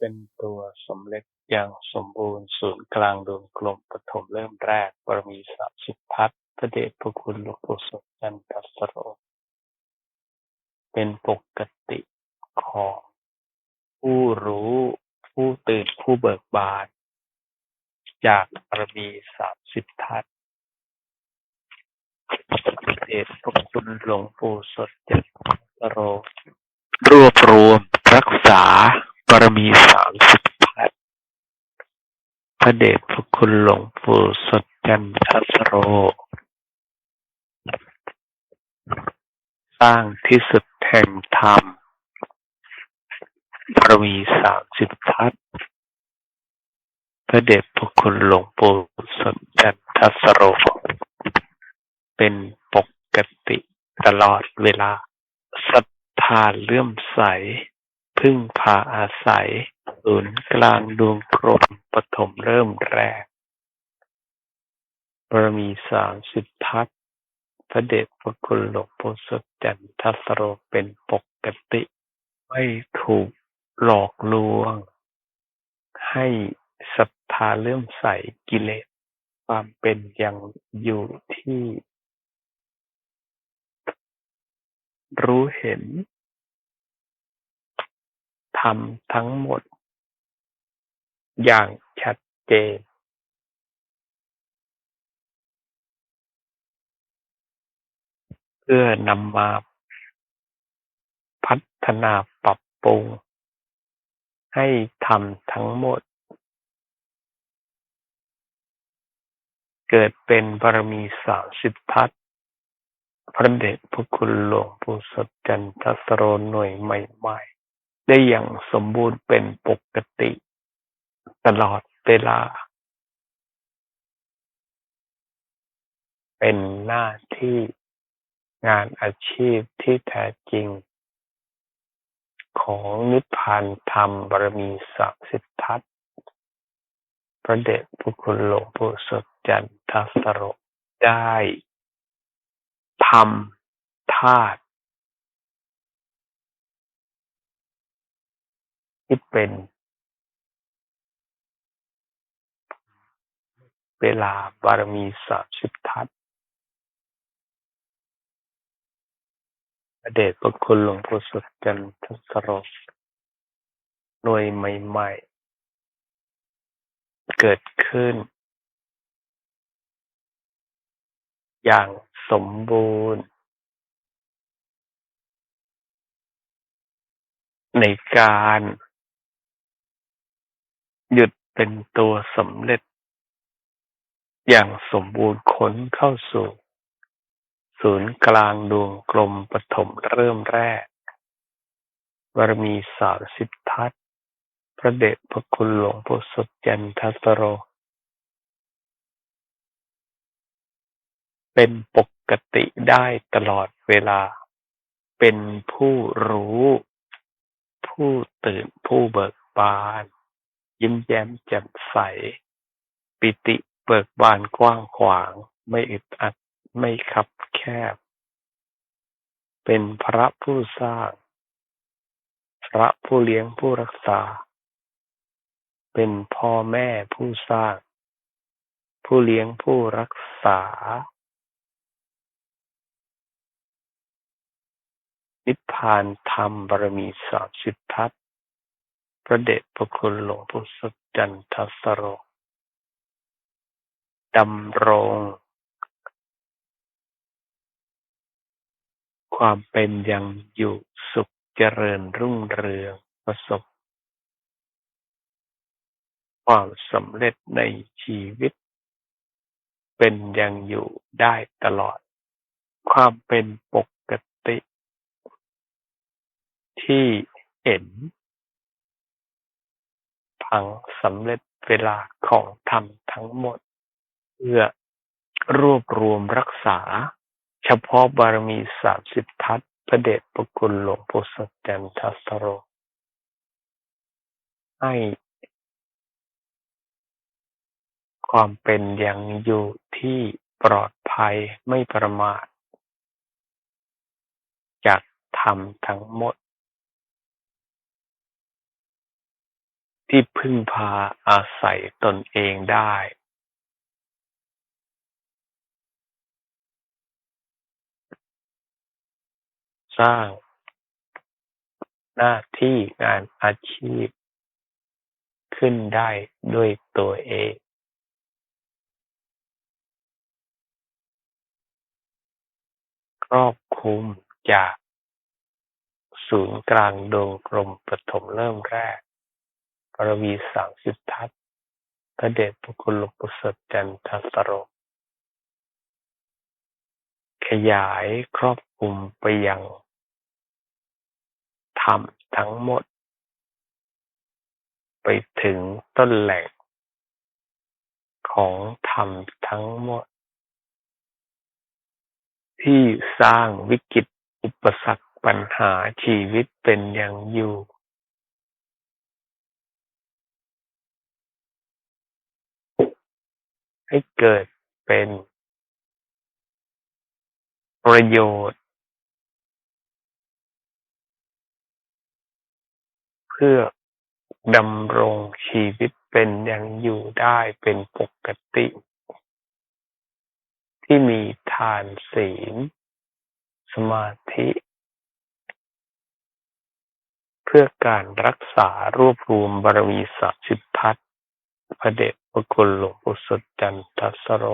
เป็นตัวสำเร็จอย่างสมบูรณ์ศูนย์กลางดวงกลมปฐมเริ่มแรกบารมีสามสิบทัศน์พระเดชพระคุณหลวงปู่สดจันทสโร เป็นปกติของผู้รู้ผู้ตื่นผู้เบิกบานจากบารมีสามสิบทัศน์พระเดชพระคุณหลวงปู่สดจันทสโร รวบรวมรักษา บารมีสามสิบทัศน์พระเดชพระคุณหลวงปู่สดจันทสโร สร้างที่สุดแห่งธรรมบารมีสามสิบทัศน์พระเดชพระคุณหลวงปู่สดจันทสโร เป็นปกติตลอดเวลาศรัทธาเลื่อมใส พึ่งพาอาศัย ศูนย์กลางดวงกลมปฐมเริ่มแรก บารมีสามสิบทัศพระเดชพระคุณหลวงปู่สดจันทสโรเป็นปกติ ไม่ถูกหลอกลวง ให้ศรัทธาเลื่อมใสกิเลส ความเป็นยังอยู่ที่ รู้เห็น ธรรมทั้งหมด อย่างชัดเจน เพื่อนำมาพัฒนาปรับปรุง ให้ธรรมทั้งหมด เกิดเป็นบารมีสามสิบทัศน์พระเดชพระคุณหลวงปู่สดจันทสโรหน่วยใหม่ ๆ ได้อย่างสมบูรณ์เป็นปกติตลอดเวลา เป็นหน้าที่งานอาชีพที่แท้จริง ของนิพพานธรรมบารมีสามสิบทัศน์พระเดชพระคุณหลวงปู่สดจันทสโรได้ทำธาตุ ที่เป็น เวลาบารมีสามสิบทัศน์พระเดชพระคุณหลวงปู่สดจันทสโรหน่วยใหม่ ๆ เกิดขึ้น อย่างสมบูรณ์ ในการ หยุดเป็นตัวสำเร็จ อย่างสมบูรณ์ค้นเข้าสู่ ศูนย์กลางดวงกลมปฐมเริ่มแรกบารมีสามสิบทัศพระเดชพระคุณหลวงปู่สดจันทัสโร เป็นปกติได้ตลอดเวลา เป็นผู้รู้ ผู้ตื่นผู้เบิกบาน ยิ้มแย้มแจ่มใส ปิติเบิกบานกว้างขวาง ไม่อึดอัดไม่คับแคบ เป็นพระผู้สร้าง พระผู้เลี้ยงผู้รักษา เป็นพ่อแม่ผู้สร้าง ผู้เลี้ยงผู้รักษา นิพพานธรรมบารมีสามสิบทัศน ระเดชพระคุณหลวงปู่สดจันทสโรดำรง ความเป็นยังอยู่สุขเจริญรุ่งเรืองประสบ ความสำเร็จในชีวิต เป็นยังอยู่ได้ตลอด ความเป็นปกติ ที่เห็น ทั้งสำเร็จเวลาของธรรมทั้งหมด เพื่อรวบรวมรักษา เฉพาะบารมีสามสิบทัศพระเดชพระคุณหลวงปู่สดจันทสโร ให้ความเป็นยังอยู่ที่ปลอดภัยไม่ประมาท จากธรรมทั้งหมด ที่พึ่งพาอาศัยตนเองได้สร้าง หน้าที่งานอาชีพ ขึ้นได้ด้วยตัวเอง ครอบคลุมจากศูนย์กลางดวงกลมปฐมเริ่มแรก รวีสามสิบทัศน์พระเดชพระคุณหลวงปู่สดจันทสโรขยายครอบคลุมไปยังธรรมทั้งหมด ไปถึงต้นแหล่งของธรรมทั้งหมด ที่สร้างวิกฤตอุปสรรคปัญหาชีวิตเป็นอย่างอยู่ ให้เกิดเป็นประโยชน์ เพื่อดำรงชีวิตเป็นอย่างอยู่ได้เป็นปกติ ที่มีทานศีล สมาธิ เพื่อการรักษารวบรวมบารมีสามสิบทัศน์ พระเดชพระคุณหลวงปู่สดจันทัสโร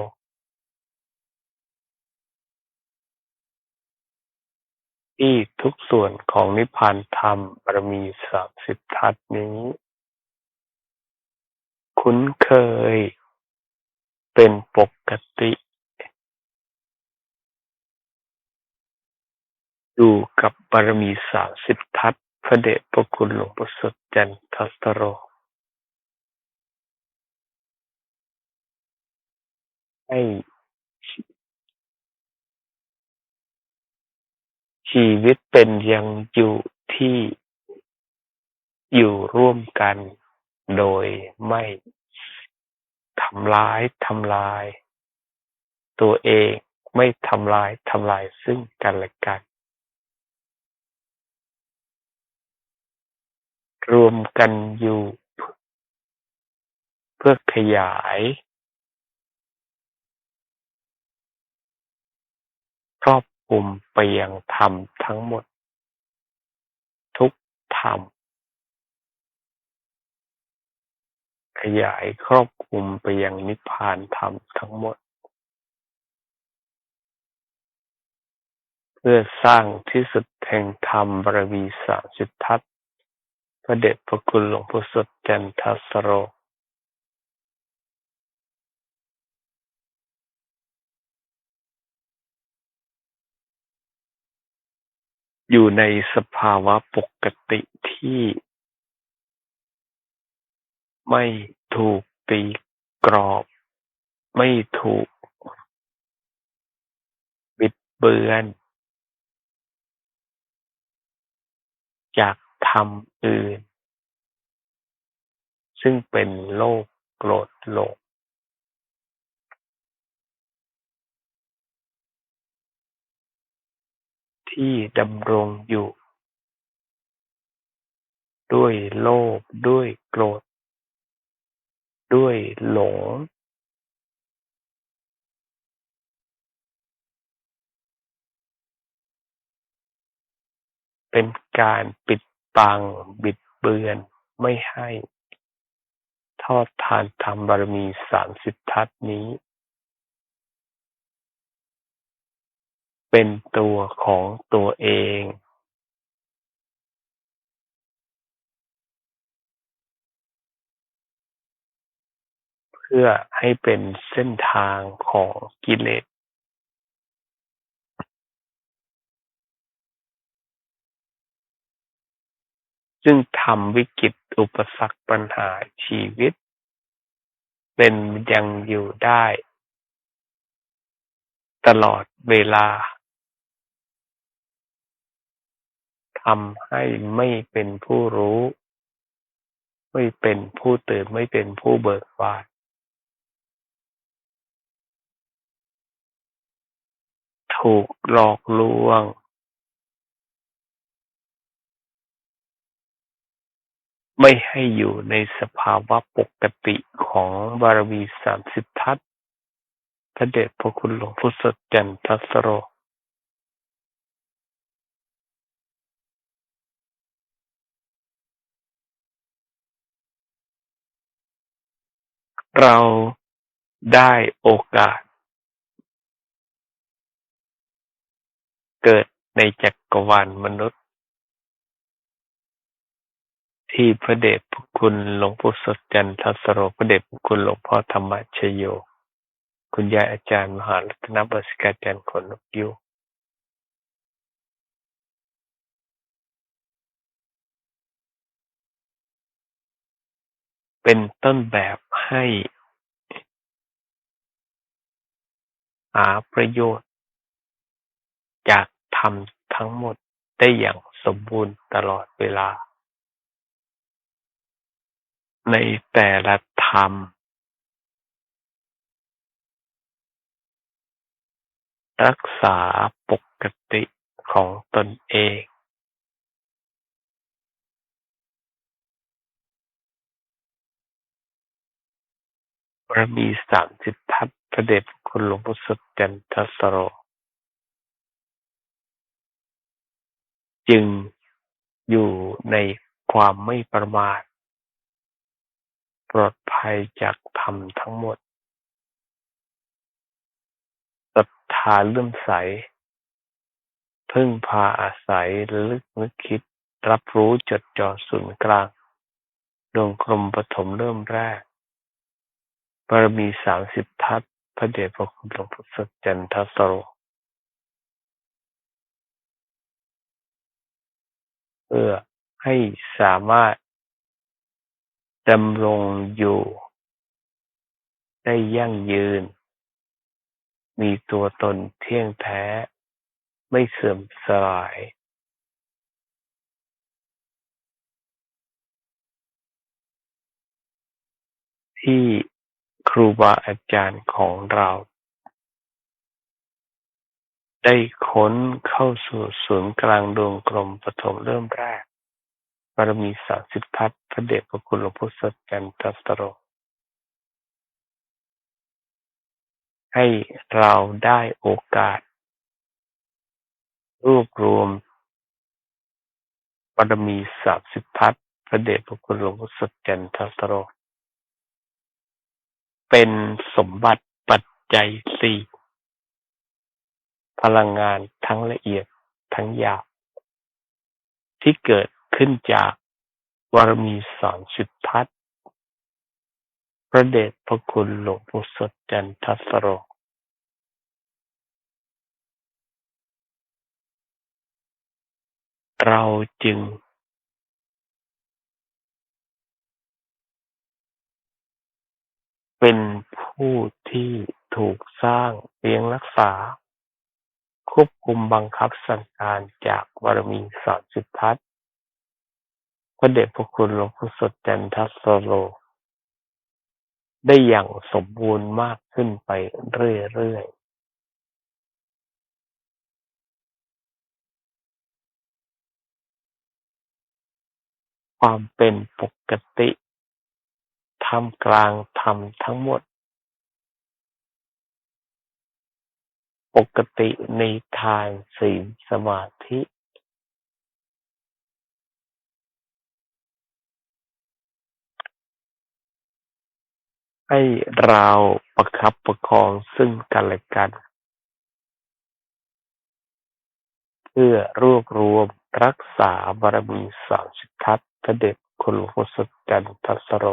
ที่ทุกส่วนของนิพพานธรรมบารมีสามสิบทัศน์นี้ คุ้นเคย เป็นปกติ อยู่กับบารมีสามสิบทัศพระเดชพระคุณหลวงปู่สดจันทัสโร ให้ชีวิตเป็นยังอยู่ที่อยู่ร่วมกันโดยไม่ทำร้ายทำลาย ตัวเองไม่ทำร้ายทำลายซึ่งกันและกัน รวมกันอยู่ เพื่อขยาย รอบคลุมไปยังธรรมทั้งหมด ทุกธรรม ขยายครอบคลุมไปยังนิพพานธรรมทั้งหมด เพื่อสร้างที่สุดแห่งธรรมบารมีสามสิบทัศน์พระเดชพระคุณหลวงปู่สดจันทสโร อยู่ในสภาวะปกติที่ไม่ถูกตีกรอบ ไม่ถูกบิดเบือน จากธรรมอื่น ซึ่งเป็นโลกโกรธหลง ที่ดำรงอยู่ ด้วยโลภด้วยโกรธ ด้วยหลง เป็นการปิดบังบิดเบือนไม่ให้ ทอดทานธรรมบารมีสามสิบทัศน์ เป็นตัวของตัวเองเพื่อให้เป็นเส้นทางของกิเลสซึ่งทำวิกฤตอุปสรรคปัญหาชีวิต เป็นยังอยู่ได้ ตลอดเวลา ทำให้ไม่เป็นผู้รู้ ไม่เป็นผู้ตื่นไม่เป็นผู้เบิกบานถูกหลอกลวง ไม่ให้อยู่ในสภาวะปกติของบารมีสามสิบทัศน์พระเดชพระคุณหลวงพุทธจันทสโร เราได้โอกาสเกิดในจักรวาลมนุษย์ ที่พระเดชพระคุณหลวงปู่สดจันทสโรพระเดชพระคุณหลวงพ่อธรรมชโย คุณยายอาจารย์มหารัตนบสิกาจารย์ขนนกยุ เป็นต้นแบบให้หาประโยชน์ จากธรรมทั้งหมดได้อย่างสมบูรณ์ตลอดเวลา ในแต่ละธรรม รักษาปกติของตนเอง บารมีสามสิบทัศพระเดชพระคุณหลวงพ่อสดจันทสโร จึงอยู่ในความไม่ประมาท ปลอดภัยจากธรรมทั้งหมดศรัทธาเลื่อมใส พึ่งพาอาศัยลึกนึกคิด รับรู้จดจ่อศูนย์กลางดวงกลมปฐมเริ่มแรก บารมีสามสิบทัศ พระเดชพระคุณหลวงพ่อสดจันทสโรเพื่อให้สามารถดำรงอยู่ ได้ยั่งยืน มีตัวตนเที่ยงแท้ ไม่เสื่อมสลาย ที่ รูบาอาจารย์ของเรา ได้ค้นเข้าสู่ศูนย์กลางดวงกลมปฐมเริ่มแรกบารมีสามสิบทัศพระเดชพระคุณหลวงพ่อสดจันทสโรให้เราได้โอกาส รวบรวมบารมีสามสิบทัศพระเดชพระคุณหลวงพ่อสดจันทสโร เป็นสมบัติปัจจัยสี่พลังงานทั้งละเอียดทั้งหยาบที่เกิดขึ้นจากวารมีสอนสุดทัศพระเดชพระคุณหลวงปู่สดจันทสโรเราจึง เป็นผู้ที่ถูกสร้างเลี้ยงรักษา ควบคุมบังคับสั่งการจากบารมีสอนสุดทัศพระเดชพระคุณหลวงพ่อสดจันทสโล ได้อย่างสมบูรณ์มากขึ้นไปเรื่อยๆความเป็นปกติ ทำกลางธรรมทั้งหมด ปกติในทานศีลสมาธิ ให้เราประคับประคองซึ่งกันและกัน เพื่อรวบรวมรักษาบารมีสามสิทธัตพระเดชคุณหลวงพ่อสดจันทสโร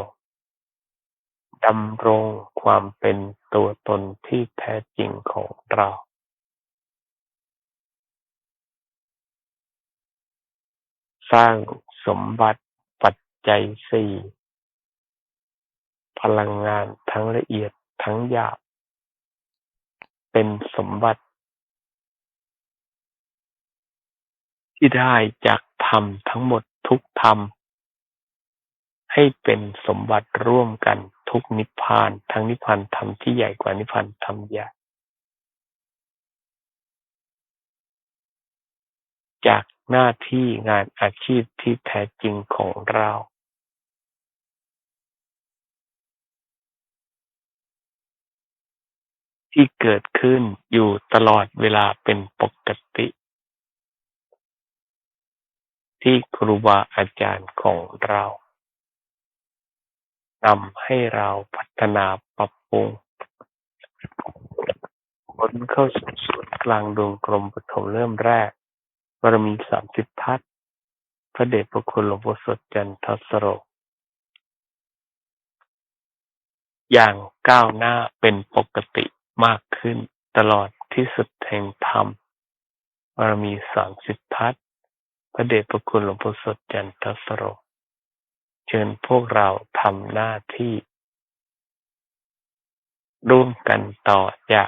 ดำรงความเป็นตัวตนที่แท้จริงของเราสร้างสมบัติปัจจัยสี่พลังงานทั้งละเอียดทั้งหยาบ เป็นสมบัติ ที่ได้จากธรรมทั้งหมดทุกธรรม ให้เป็นสมบัติร่วมกัน ทุกนิพพาน ทั้งนิพพานธรรมที่ใหญ่กว่านิพพานธรรมใหญ่จากหน้าที่งานอาชีพที่แท้จริงของเรา ที่เกิดขึ้นอยู่ตลอดเวลาเป็นปกติ ที่ครูบาอาจารย์ของเรา นำให้เราพัฒนาปรับปรุงพ้นเข้าสู่ศูนย์กลางดวงกลมปฐมเริ่มแรกบารมีสามสิบทัศพระเดชพระคุณหลวงพ่อสดจันทสโรอย่างก้าวหน้าเป็นปกติมากขึ้นตลอดที่สุดแห่งธรรมบารมีสามสิบทัศพระเดชพระคุณหลวงพ่อสดจันทสโร เชิญพวกเราทำหน้าที่ ร่วมกันต่อจะ